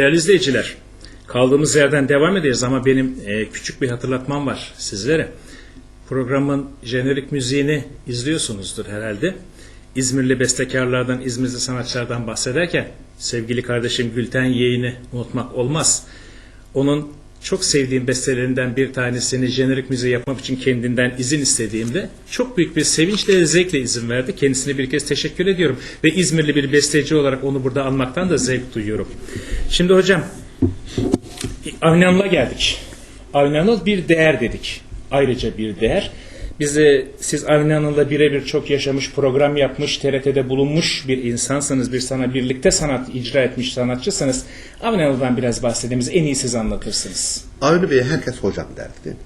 Değerli izleyiciler, kaldığımız yerden devam edeceğiz ama benim e, küçük bir hatırlatmam var sizlere. Programın jenerik müziğini izliyorsunuzdur herhalde. İzmirli bestekarlardan, İzmirli sanatçılardan bahsederken sevgili kardeşim Gülten Yeğen'i unutmak olmaz. Onun çok sevdiğim bestelerinden bir tanesini jenerik müziği yapmak için kendinden izin istediğimde çok büyük bir sevinçle zevkle izin verdi. Kendisine bir kez teşekkür ediyorum. Ve İzmirli bir besteci olarak onu burada almaktan da zevk duyuyorum. Şimdi hocam Avni geldik. Avni bir değer dedik. Ayrıca bir değer. Bizi siz Avni Hanım'la birebir çok yaşamış, program yapmış, TRT'de bulunmuş bir insansınız. Bir sana birlikte sanat icra etmiş sanatçısınız. Avni Hanım'dan biraz bahsediniz. En iyi siz anlatırsınız. Avni Bey'e herkes hocam derdi değil mi?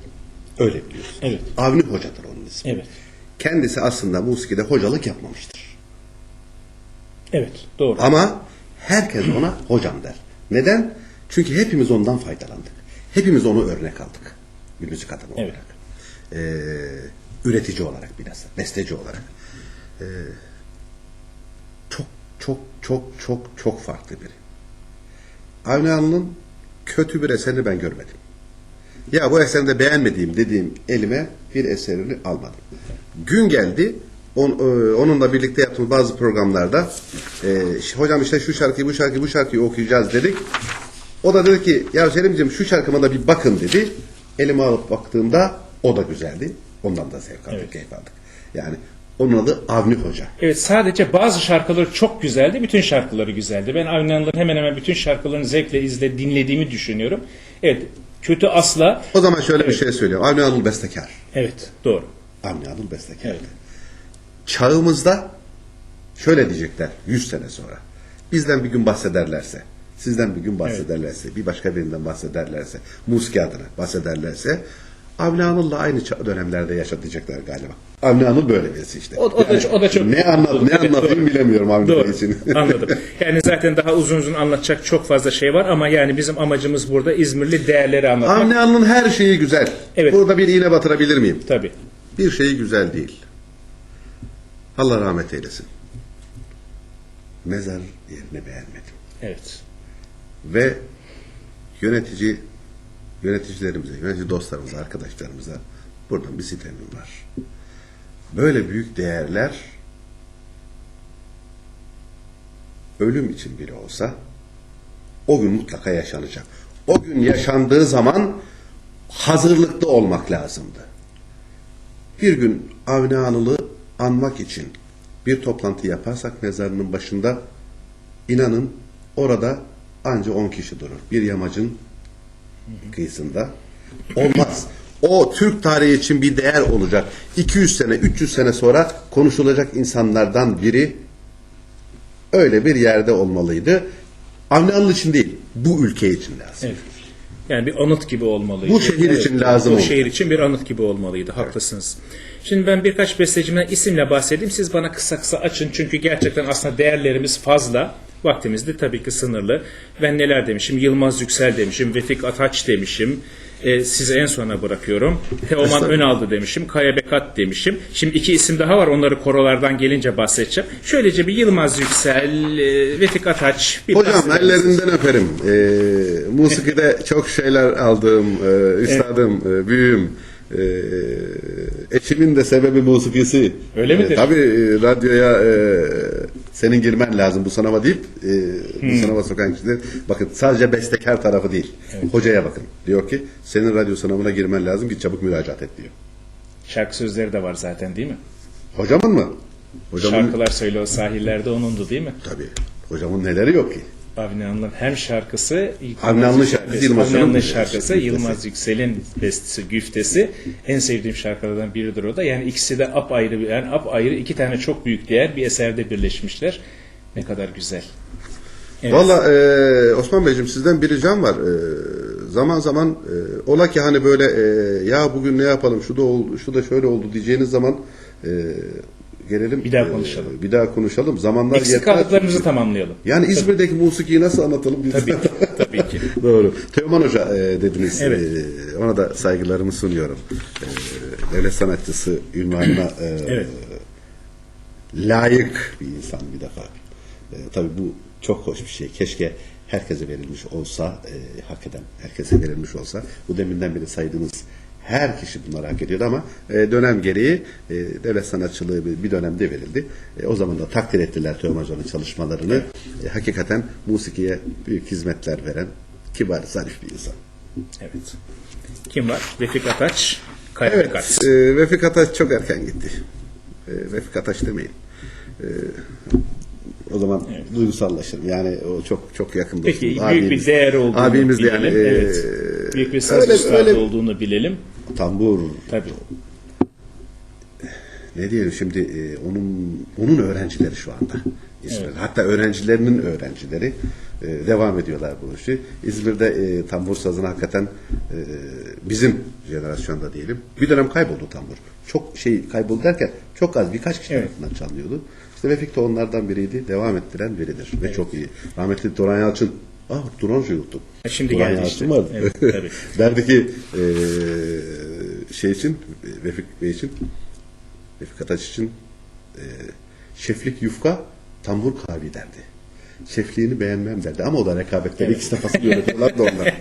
Öyle biliyorsun. Evet. Avni hocadır onun ismi. Evet. Kendisi aslında musikide hocalık yapmamıştır. Evet. Doğru. Ama herkes ona hocam der. Neden? Çünkü hepimiz ondan faydalandık. Hepimiz onu örnek aldık. Bir müzik adamı Evet. olarak. Ee, üretici olarak biraz. Besteci olarak. Ee, çok çok çok çok çok farklı biri. Avni kötü bir eserini ben görmedim. Ya bu eserini de beğenmediğim dediğim elime bir eserini almadım. Gün geldi on, e, onunla birlikte yaptığımız bazı programlarda e, hocam işte şu şarkıyı bu şarkıyı bu şarkıyı okuyacağız dedik. O da dedi ki ya Selim'ciğim şu şarkıma da bir bakın dedi. Elime alıp baktığımda o da güzeldi. Ondan da zevk aldık, Evet. keyif aldık. Yani onun adı Avni Hoca. Evet sadece bazı şarkıları çok güzeldi. Bütün şarkıları güzeldi. Ben Avni Hanım'ın hemen hemen bütün şarkılarını zevkle izle, dinlediğimi düşünüyorum. Evet. Kötü asla. O zaman şöyle bir şey söylüyorum. Avni Anıl bestekar. Evet. Doğru. Avni Anıl bestekar. Evet. Çağımızda şöyle diyecekler 100 sene sonra. Bizden bir gün bahsederlerse, sizden bir gün bahsederlerse, bir başka birinden bahsederlerse, musiki adına bahsederlerse Avni Anıl'la aynı dönemlerde yaşatacaklar galiba. Avni Anıl böyle birisi işte. O- o da- o da çok- ne anlat ne Evet, anlatayım doğru. bilemiyorum Avni Doğru. için. Anladım. Yani zaten daha uzun uzun anlatacak çok fazla şey var ama yani bizim amacımız burada İzmirli değerleri anlatmak. Avni Anıl'ın her şeyi güzel. Evet. Burada bir iğne batırabilir miyim? Tabii. Bir şeyi güzel değil. Allah rahmet eylesin. Mezar yerini beğenmedim. Evet. Ve yönetici yöneticilerimize, yönetici dostlarımıza, arkadaşlarımıza buradan bir sitemim var. Böyle büyük değerler ölüm için biri olsa o gün mutlaka yaşanacak. O gün yaşandığı zaman hazırlıklı olmak lazımdı. Bir gün Avni Anıl'ı anmak için bir toplantı yaparsak mezarının başında inanın orada anca 10 kişi durur. Bir yamacın kıyısında. Olmaz. O Türk tarihi için bir değer olacak. 200 sene, 300 sene sonra konuşulacak insanlardan biri öyle bir yerde olmalıydı. Avni için değil, bu ülke için lazım. Evet. Yani bir anıt gibi olmalıydı. Bu şehir için lazım Bu oldu. şehir için bir anıt gibi olmalıydı. Haklısınız. Şimdi ben birkaç bestecimden isimle bahsedeyim. Siz bana kısa kısa açın. Çünkü gerçekten aslında değerlerimiz fazla. Vaktimiz de tabii ki sınırlı. Ben neler demişim? Yılmaz Yüksel demişim. Vefik Ataç demişim. Ee, size en sona bırakıyorum. Teoman. Önaldı demişim. Kaya Bekat demişim. Şimdi iki isim daha var. Onları korolardan gelince bahsedeceğim. Şöylece bir Yılmaz Yüksel, e, Vefik Ataç. Bir Hocam bahsedelim. ellerinden öperim. Ee, musikide çok şeyler aldığım, e, üstadım, e, büyüğüm. E, eşimin de sebebi musikisi. Öyle midir? E, tabii radyoya e, senin girmen lazım bu sınava deyip e, Hmm. bu sınava sokan kişiler bakın sadece bestekar tarafı değil. Hocaya bakın. Diyor ki senin radyo sınavına girmen lazım git çabuk müracaat et diyor. Şarkı sözleri de var zaten değil mi? Hocamın mı? Hocamın Şarkılar söyle o sahillerde onundu değil mi? tabii. Hocamın neleri yok ki? Avni Anlı'nın hem şarkısı Avni şarkısı, Yılmaz Avni Anlı'nın Hanım'ın şarkısı. Yılmaz Yüksel'in bestesi güftesi en sevdiğim şarkılardan biridir o da. Yani ikisi de apayrı bir yani apayrı iki tane çok büyük değer bir eserde birleşmişler. Ne kadar güzel. Evet. Valla e, Osman Beyciğim sizden bir ricam var. E, zaman zaman e, ola ki hani böyle e, ya bugün ne yapalım şu da oldu, şu da şöyle oldu diyeceğiniz zaman e, gelelim. Bir daha e, konuşalım. bir daha konuşalım. Zamanlar Eksik yetmez. kaldıklarımızı tamamlayalım. Yani İzmir'deki musikiyi nasıl anlatalım? Biz? Tabii ki. Tabii ki. Doğru. Teoman Hoca e, dediniz. Evet. E, ona da saygılarımı sunuyorum. E, devlet sanatçısı ünvanına e, Evet. layık bir insan bir defa. E, tabii bu çok hoş bir şey. Keşke herkese verilmiş olsa, e, hak eden herkese verilmiş olsa, bu deminden beri saydığınız her kişi bunları hak ediyordu ama e, dönem gereği e, devlet sanatçılığı bir, bir dönemde verildi. E, o zaman da takdir ettiler Teoman çalışmalarını. E, hakikaten musikiye büyük hizmetler veren kibar, zarif bir insan. Evet. Kim var? Vefik Ataç, Kaya Evet, e, Vefik Ataç çok erken gitti. E, Vefik Ataç demeyin. E, o zaman duygusallaşırım. Yani o çok çok yakın dostum. Peki büyük Abimiz- bir değer olduğunu abimiz bilelim. yani, e, evet. Büyük bir saz öyle- öyle- olduğunu bilelim. Tambur Tabii. ne diyelim şimdi e, onun onun öğrencileri şu anda İzmir'de. Hatta öğrencilerinin öğrencileri e, devam ediyorlar bu işi. İzmir'de e, tambur sazını hakikaten e, bizim jenerasyonda diyelim. Bir dönem kayboldu tambur. Çok şey kayboldu derken çok az birkaç kişi Evet. tarafından çalınıyordu. İşte Vefik de onlardan biriydi. Devam ettiren biridir. Ve çok iyi. Rahmetli Turan Yalçın. Ah Turan unuttum. E, şimdi Turan geldi Yalçın işte. vardı. Evet, tabii. Derdi ki e, şey için Vefik Bey için Vefik Ataç için e, şeflik yufka tambur kavi derdi. Şefliğini beğenmem derdi ama o da rekabetten ikisi de fasıl yönetiyorlar da onlar.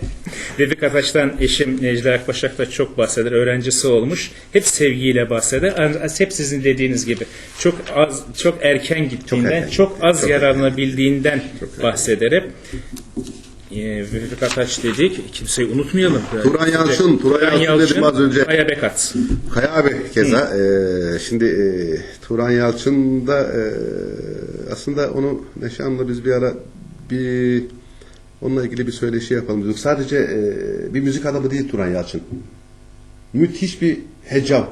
Vefik Ataç'tan eşim Necla Akbaşak da çok bahseder. Öğrencisi olmuş. Hep sevgiyle bahseder. Hep sizin dediğiniz gibi. Çok az, çok erken gittiğinden, çok, erken az çok yararlanabildiğinden erken. bahseder hep. Ee, Vefik Ataç dedik. Kimseyi unutmayalım. Turan Yalçın, Turan Yalçın dedim az önce. Kaya Bekat. Kaya abi keza e, şimdi e, Turan Yalçın da e, aslında onu Neşan'la biz bir ara bir onunla ilgili bir söyleşi yapalım dedik. Sadece e, bir müzik adamı değil Turan Yalçın. Müthiş bir hecam.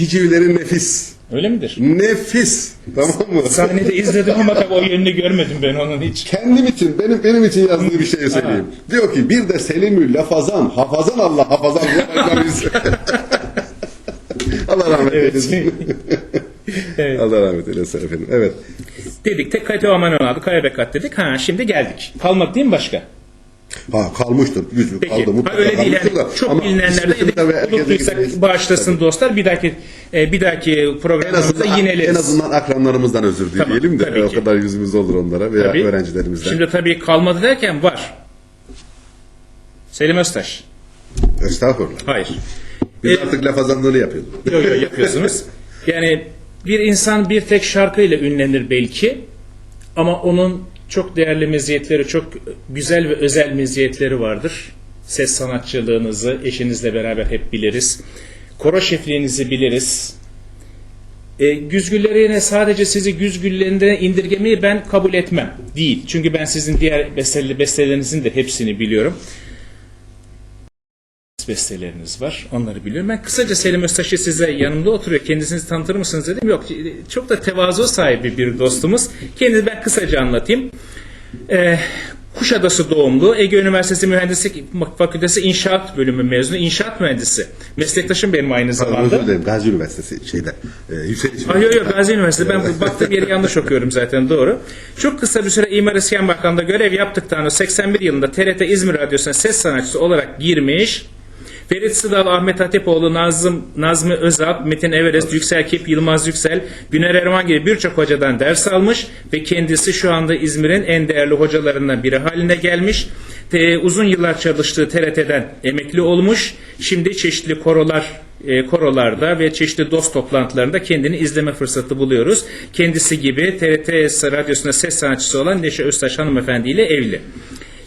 Hicivleri nefis. Öyle midir? Nefis. Tamam mı? Sahnede izledim ama tabii o yönünü görmedim ben onun hiç. Kendim için, benim benim için yazdığı bir şey söyleyeyim. Diyor ki bir de Selimül lafazan, hafazan Allah hafazan başlamayız. Allah rahmet Evet. eylesin. Evet. Allah rahmet eylesin efendim. Evet. Dedik tek Kate Aman aldı. Kaya Bekat dedik. Ha şimdi geldik. Kalmadı değil mi başka? Ha kalmıştır. Yüzü Peki. kaldı ha, mutlaka öyle değil yani. da. Çok Ama tabii herkese unuttuysak bağışlasın dostlar. Bir dahaki e, bir dahaki programımızda yineleriz. en azından akranlarımızdan özür Tamam, dileyelim de tabii o kadar yüzümüz olur onlara veya Tabii. öğrencilerimizden. Şimdi tabii kalmadı derken var. Selim Öztaş. Estağfurullah. Hayır. Biz E, artık lafazanlığını yapıyorduk. Yok yok yapıyorsunuz. Yani bir insan bir tek şarkıyla ünlenir belki ama onun çok değerli meziyetleri, çok güzel ve özel meziyetleri vardır. Ses sanatçılığınızı eşinizle beraber hep biliriz. Koro şefliğinizi biliriz. E, güzgülleri yine sadece sizi güzgüllerinde indirgemeyi ben kabul etmem. Değil. Çünkü ben sizin diğer bestelerinizin de hepsini biliyorum besteleriniz var. Onları biliyorum. Ben kısaca Selim Öztaş'ı size yanımda oturuyor. Kendisini tanıtır mısınız dedim. Yok çok da tevazu sahibi bir dostumuz. Kendini ben kısaca anlatayım. Ee, Kuşadası doğumlu. Ege Üniversitesi Mühendislik Fakültesi İnşaat Bölümü mezunu. İnşaat mühendisi. Meslektaşım benim aynı zamanda. Özür dilerim. Gazi Üniversitesi şeyde. E. Ay yok yok Gazi Üniversitesi. Ben baktığım yeri yanlış okuyorum zaten doğru. Çok kısa bir süre İmar İskan Bakanlığı'nda görev yaptıktan sonra 81 yılında TRT İzmir Radyosu'na ses sanatçısı olarak girmiş. Ferit Sıdal, Ahmet Hatipoğlu, Nazım, Nazmi Özalp, Metin Everest, Yüksel Kip, Yılmaz Yüksel, Güner Erman gibi birçok hocadan ders almış ve kendisi şu anda İzmir'in en değerli hocalarından biri haline gelmiş. Te- uzun yıllar çalıştığı TRT'den emekli olmuş. Şimdi çeşitli korolar e, korolarda ve çeşitli dost toplantılarında kendini izleme fırsatı buluyoruz. Kendisi gibi TRT radyosunda ses sanatçısı olan Neşe Öztaş hanımefendi ile evli.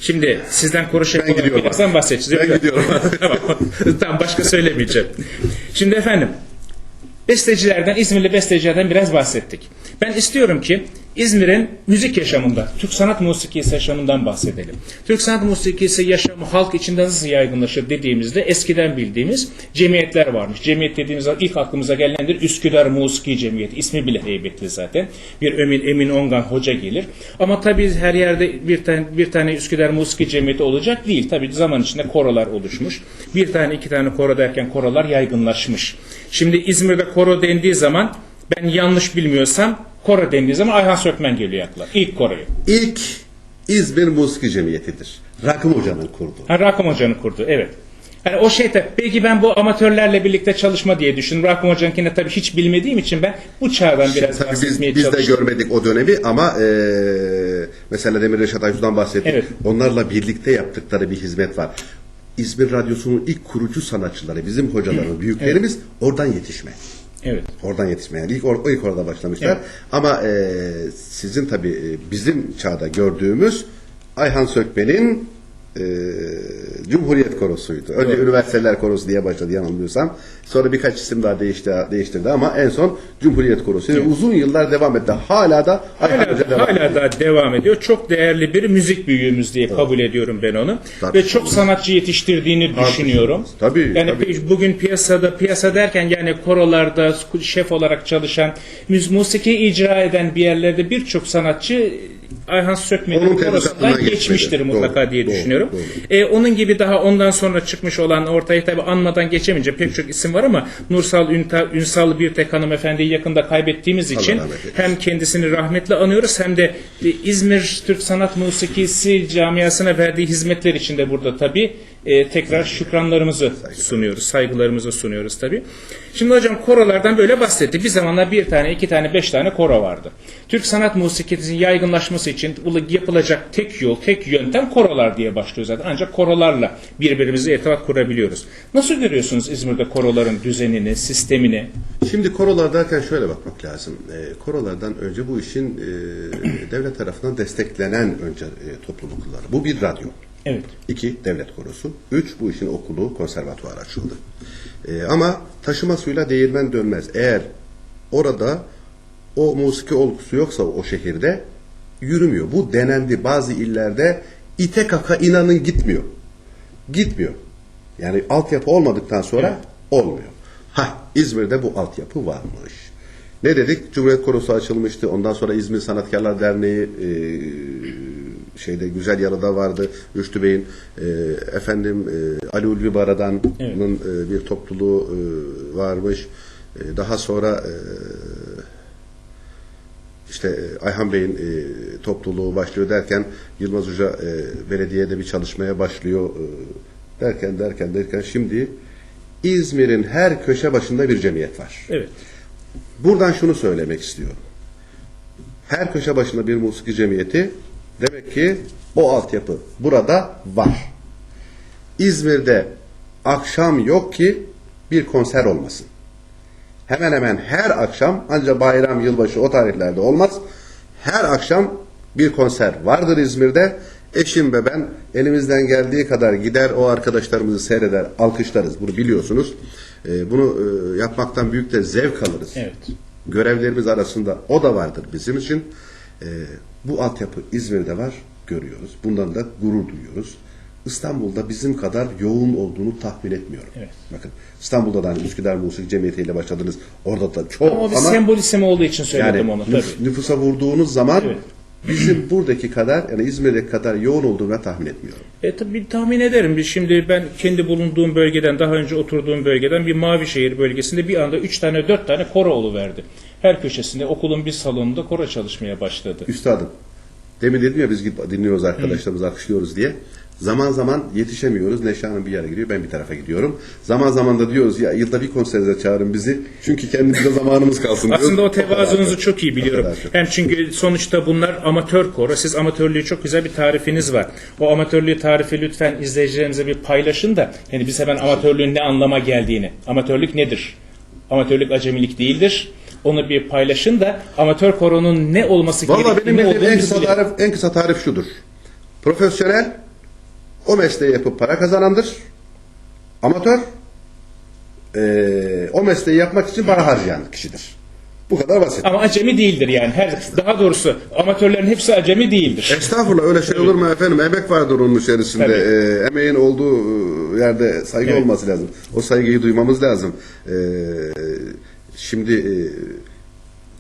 Şimdi sizden şefi olarak gidiyorum. birazdan bahsedeceğiz. Ben Yok, gidiyorum. tamam. tamam başka söylemeyeceğim. Şimdi efendim bestecilerden, İzmirli bestecilerden biraz bahsettik. Ben istiyorum ki İzmir'in müzik yaşamında, Türk sanat musikisi yaşamından bahsedelim. Türk sanat musikisi yaşamı halk içinde nasıl yaygınlaşır dediğimizde eskiden bildiğimiz cemiyetler varmış. Cemiyet dediğimiz ilk aklımıza gelendir Üsküdar Musiki Cemiyeti. İsmi bile heybetli zaten. Bir Emin, Emin Ongan hoca gelir. Ama tabii her yerde bir tane, bir tane Üsküdar Musiki Cemiyeti olacak değil. Tabii zaman içinde korolar oluşmuş. Bir tane iki tane koro derken korolar yaygınlaşmış. Şimdi İzmir'de koro dendiği zaman ben yanlış bilmiyorsam koro dendiği zaman Ayhan Sökmen geliyor akla. İlk koroyu. İlk İzmir Musiki Cemiyeti'dir. Rakım Hoca'nın kurduğu. Ha, Rakım Hoca'nın kurdu evet. Yani o şey de belki ben bu amatörlerle birlikte çalışma diye düşündüm. Rahmi Hoca'nkine tabii hiç bilmediğim için ben bu çağdan biraz Tabii biz, biz de görmedik o dönemi ama e, mesela Demir Reşat Aysu'dan bahsettik. Evet. Onlarla birlikte yaptıkları bir hizmet var. İzmir Radyosu'nun ilk kurucu sanatçıları, bizim hocalarımız, büyüklerimiz oradan yetişme. Evet. Oradan yetişme. Yani ilk, or- ilk orada başlamışlar. Evet. Ama e, sizin tabii bizim çağda gördüğümüz Ayhan Sökmen'in e, Cumhuriyet Korosu'ydu. Önce Üniversiteler Korosu diye başladı yanılmıyorsam. Sonra birkaç isim daha değişti, değiştirdi ama en son Cumhuriyet Korosu. Yani uzun yıllar devam etti. Hala da Hala, Hoca devam hala da devam ediyor. Çok değerli bir müzik büyüğümüz diye kabul ediyorum ben onu. Tabii. Ve çok sanatçı yetiştirdiğini düşünüyorum. Tabii, Yani tabii. bugün piyasada piyasa derken yani korolarda şef olarak çalışan, müz musiki icra eden bir yerlerde birçok sanatçı Ayhan Sökmen'in tebligatından korosundan geçmedi. geçmiştir mutlaka Doğru, diye doğru, düşünüyorum. doğru. E, onun gibi daha ondan sonra çıkmış olan ortaya tabi anmadan geçemeyince pek çok isim var ama Nursal Ünta, Ünsal Birtek hanımefendiyi yakında kaybettiğimiz için hem kendisini rahmetle anıyoruz hem de e, İzmir Türk Sanat Musikisi camiasına verdiği hizmetler için de burada tabi tekrar şükranlarımızı sunuyoruz, saygılarımızı sunuyoruz tabi. Şimdi hocam korolardan böyle bahsetti. Bir zamanlar bir tane, iki tane, beş tane koro vardı. Türk sanat musikisinin yaygınlaşması için yapılacak tek yol, tek yöntem korolar diye başlıyor zaten. Ancak korolarla birbirimize irtibat kurabiliyoruz. Nasıl görüyorsunuz İzmir'de koroların düzenini, sistemini? Şimdi korolar derken şöyle bakmak lazım. E, korolardan önce bu işin e, devlet tarafından desteklenen önce e, toplulukları. Bu bir radyo. Evet. İki, devlet korosu. Üç, bu işin okulu, konservatuvar açıldı. E, ama taşıma suyla değirmen dönmez. Eğer orada o musiki olgusu yoksa o şehirde yürümüyor. Bu denendi. Bazı illerde ite kaka inanın gitmiyor. Gitmiyor. Yani altyapı olmadıktan sonra olmuyor. Ha İzmir'de bu altyapı varmış. Ne dedik? Cumhuriyet Korosu açılmıştı. Ondan sonra İzmir Sanatkarlar Derneği e, şeyde güzel yarıda vardı. Rüştü Bey'in e, efendim e, Ali Ulvi Baradan'ın e, bir topluluğu e, varmış. E, daha sonra e, işte e, Ayhan Bey'in e, topluluğu başlıyor derken Yılmaz Hoca e, belediyede bir çalışmaya başlıyor e, derken derken derken şimdi İzmir'in her köşe başında bir cemiyet var. Evet. Buradan şunu söylemek istiyorum. Her köşe başında bir musiki cemiyeti demek ki o altyapı burada var. İzmir'de akşam yok ki bir konser olmasın. Hemen hemen her akşam ancak bayram, yılbaşı o tarihlerde olmaz. Her akşam bir konser vardır İzmir'de. Eşim ve ben elimizden geldiği kadar gider o arkadaşlarımızı seyreder, alkışlarız. Bunu biliyorsunuz. Ee, bunu e, yapmaktan büyük de zevk alırız. Evet. Görevlerimiz arasında o da vardır bizim için. Bu altyapı İzmir'de var, görüyoruz. Bundan da gurur duyuyoruz. İstanbul'da bizim kadar yoğun olduğunu tahmin etmiyorum. Evet. Bakın İstanbul'da da hani Üsküdar Musiki Cemiyeti ile başladınız. Orada da çok Ama bir ama sembol isim olduğu için söyledim yani onu tabii. nüf- nüfusa vurduğunuz zaman Evet. bizim buradaki kadar yani İzmir'deki kadar yoğun olduğunu ben tahmin etmiyorum. E tabii tahmin ederim. Bir Şimdi ben kendi bulunduğum bölgeden, daha önce oturduğum bölgeden bir Mavişehir bölgesinde bir anda 3 tane 4 tane koro verdi. Her köşesinde okulun bir salonunda koro çalışmaya başladı. Üstadım demin dedim ya biz gidip dinliyoruz arkadaşlarımızı alkışlıyoruz diye. Zaman zaman yetişemiyoruz. Neşe Hanım bir yere gidiyor. Ben bir tarafa gidiyorum. Zaman zaman da diyoruz ya yılda bir konserinize çağırın bizi. Çünkü kendimize zamanımız kalsın diyoruz. Aslında o tevazunuzu çok. iyi biliyorum. Kadar çok. Hem çünkü sonuçta bunlar amatör koro. Siz amatörlüğü çok güzel bir tarifiniz var. O amatörlüğü tarifi lütfen izleyicilerimize bir paylaşın da yani biz hemen amatörlüğün ne anlama geldiğini. Amatörlük nedir? Amatörlük acemilik değildir. Onu bir paylaşın da amatör koronun ne olması Valla benim gerektiğini bildiğim olduğunu en biz kısa, bilelim. tarif, en kısa tarif şudur. Profesyonel o mesleği yapıp para kazanandır. Amatör eee, o mesleği yapmak için para harcayan kişidir. Bu kadar basit. Ama acemi değildir yani. Her daha doğrusu amatörlerin hepsi acemi değildir. Estağfurullah öyle şey olur mu efendim? Emek vardır onun içerisinde. Tabii. Ee, emeğin olduğu e, yerde saygı Evet. olması lazım. O saygıyı duymamız lazım. Ee, şimdi e,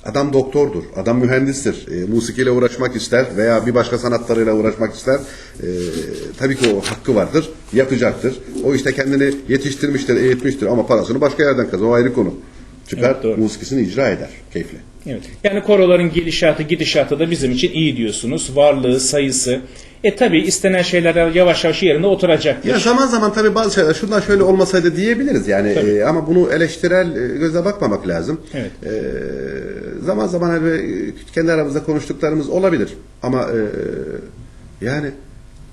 adam doktordur, adam mühendistir. E, musikiyle uğraşmak ister veya bir başka sanatlarıyla uğraşmak ister. E, tabii ki o hakkı vardır, yapacaktır. O işte kendini yetiştirmiştir, eğitmiştir ama parasını başka yerden kazanır. O ayrı konu. Çıkar, Evet, doğru. musikisini icra eder keyifle. Evet. Yani koroların gelişatı, gidişatı da bizim için iyi diyorsunuz. Varlığı, sayısı. E tabi istenen şeyler yavaş yavaş yerine oturacaktır. Ya zaman zaman tabii bazı şeyler şundan şöyle olmasaydı diyebiliriz yani e, ama bunu eleştirel e, göze bakmamak lazım. Evet. E, zaman zaman hani kendi aramızda konuştuklarımız olabilir ama e, yani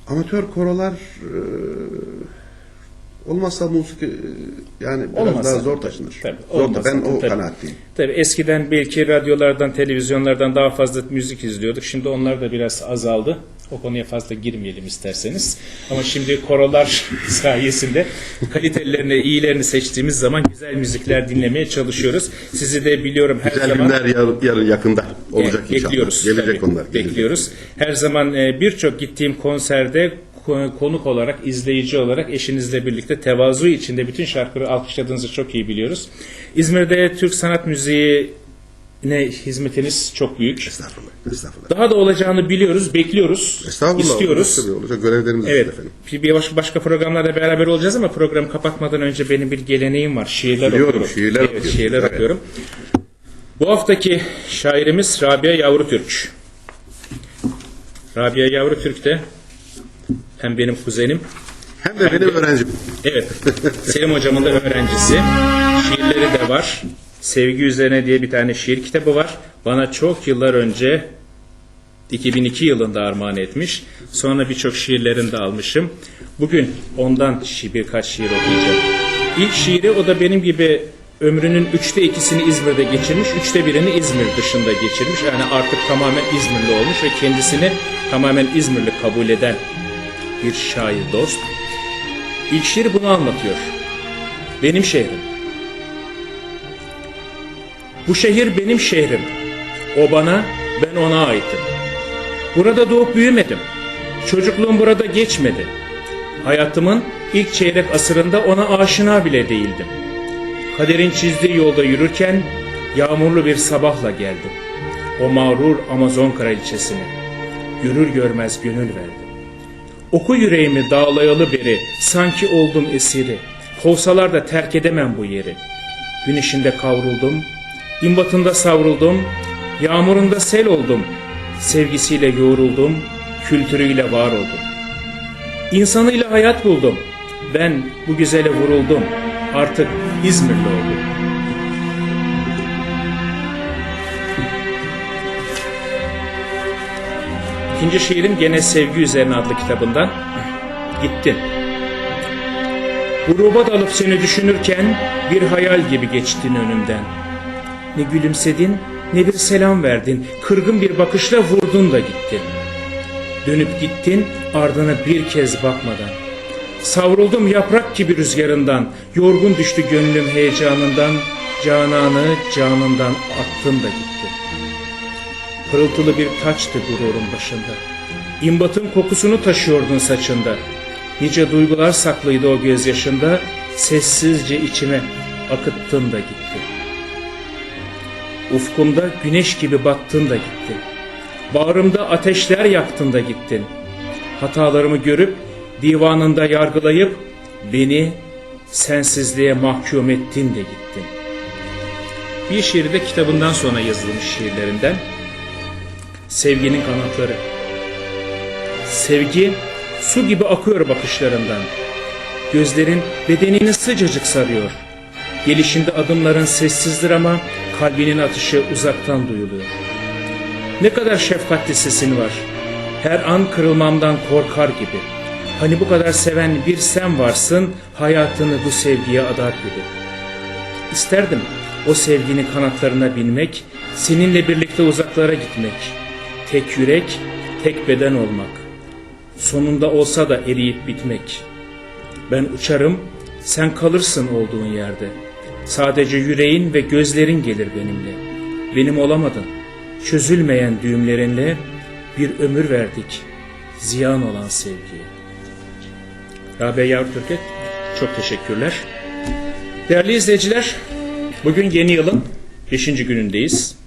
amatör korolar e, olmazsa musiki e, yani biraz Olmazsa. daha zor taşınır. Tabii, zor da olmazsa ben o tabii. kanaatteyim. Tabii eskiden belki radyolardan, televizyonlardan daha fazla müzik izliyorduk. Şimdi onlar da biraz azaldı. O konuya fazla girmeyelim isterseniz. Ama şimdi korolar sayesinde kalitelerini, iyilerini seçtiğimiz zaman güzel müzikler dinlemeye çalışıyoruz. Sizi de biliyorum her Güzel zaman... günler yarın, yarın yakında olacak Be- inşallah. Bekliyoruz. Gelecek tabii, onlar. gelecek. Bekliyoruz. Her zaman e, birçok gittiğim konserde ko- konuk olarak, izleyici olarak eşinizle birlikte tevazu içinde bütün şarkıları alkışladığınızı çok iyi biliyoruz. İzmir'de Türk sanat müziği ne hizmetiniz çok büyük. Estağfurullah. Estağfurullah. Daha da olacağını biliyoruz, bekliyoruz, Estağfurullah. istiyoruz. Tabii, olacak. görevlerimiz Evet. efendim. Bir başka, başka programlarda beraber olacağız ama programı kapatmadan önce benim bir geleneğim var. Şiirler Biliyorum, okuyorum. şiirler evet, okuyorsun. şiirler Evet. okuyorum. Bu haftaki şairimiz Rabia Yavru Türk. Rabia Yavru Türk de hem benim kuzenim, Hem de benim öğrencim. evet Selim hocamın da öğrencisi. Şiirleri de var. Sevgi Üzerine diye bir tane şiir kitabı var. Bana çok yıllar önce 2002 yılında armağan etmiş. Sonra birçok şiirlerini de almışım. Bugün ondan birkaç şiir okuyacağım. İlk şiiri o da benim gibi ömrünün üçte ikisini İzmir'de geçirmiş, üçte birini İzmir dışında geçirmiş. Yani artık tamamen İzmirli olmuş ve kendisini tamamen İzmirli kabul eden bir şair dost. İlk şiiri bunu anlatıyor. Benim şehrim. Bu şehir benim şehrim. O bana, ben ona aitim. Burada doğup büyümedim. Çocukluğum burada geçmedi. Hayatımın ilk çeyrek asırında ona aşina bile değildim. Kaderin çizdiği yolda yürürken yağmurlu bir sabahla geldim. O mağrur Amazon kraliçesine. Görür görmez gönül verdim. Oku yüreğimi dağlayalı beri, sanki oldum esiri. Kovsalar da terk edemem bu yeri. Güneşinde kavruldum, gün batında savruldum, yağmurunda sel oldum. Sevgisiyle yoğruldum, kültürüyle var oldum. İnsanıyla hayat buldum. Ben bu güzele vuruldum. Artık İzmirli oldum. İkinci şiirim gene Sevgi Üzerine adlı kitabından. Gittin. Gruba dalıp seni düşünürken bir hayal gibi geçtin önümden. Ne gülümsedin ne bir selam verdin. Kırgın bir bakışla vurdun da gittin. Dönüp gittin ardına bir kez bakmadan. Savruldum yaprak gibi rüzgarından. Yorgun düştü gönlüm heyecanından. Cananı canından attın da gittin. Pırıltılı bir taçtı gururun başında. İmbatın kokusunu taşıyordun saçında. Nice duygular saklıydı o gözyaşında. Sessizce içime akıttın da gittin. Ufkumda güneş gibi battın da gittin. Bağrımda ateşler yaktın da gittin. Hatalarımı görüp divanında yargılayıp beni sensizliğe mahkum ettin de gittin. Bir şiiri de kitabından sonra yazılmış şiirlerinden. Sevginin kanatları. Sevgi su gibi akıyor bakışlarından. Gözlerin bedenini sıcacık sarıyor. Gelişinde adımların sessizdir ama kalbinin atışı uzaktan duyuluyor. Ne kadar şefkatli sesin var. Her an kırılmamdan korkar gibi. Hani bu kadar seven bir sen varsın, hayatını bu sevgiye adar gibi. İsterdim o sevginin kanatlarına binmek, seninle birlikte uzaklara gitmek. Tek yürek, tek beden olmak. Sonunda olsa da eriyip bitmek. Ben uçarım, sen kalırsın olduğun yerde. Sadece yüreğin ve gözlerin gelir benimle. Benim olamadın. Çözülmeyen düğümlerinle bir ömür verdik. Ziyan olan sevgiye. Rabia Türket, çok teşekkürler. Değerli izleyiciler, bugün yeni yılın 5. günündeyiz.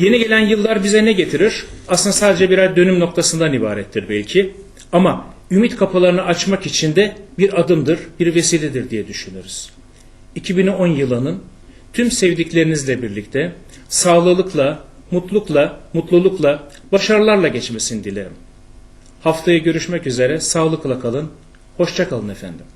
Yeni gelen yıllar bize ne getirir? Aslında sadece birer dönüm noktasından ibarettir belki. Ama ümit kapılarını açmak için de bir adımdır, bir vesiledir diye düşünürüz. 2010 yılının tüm sevdiklerinizle birlikte sağlıkla, mutlulukla, mutlulukla, başarılarla geçmesini dilerim. Haftaya görüşmek üzere. Sağlıkla kalın. Hoşça kalın efendim.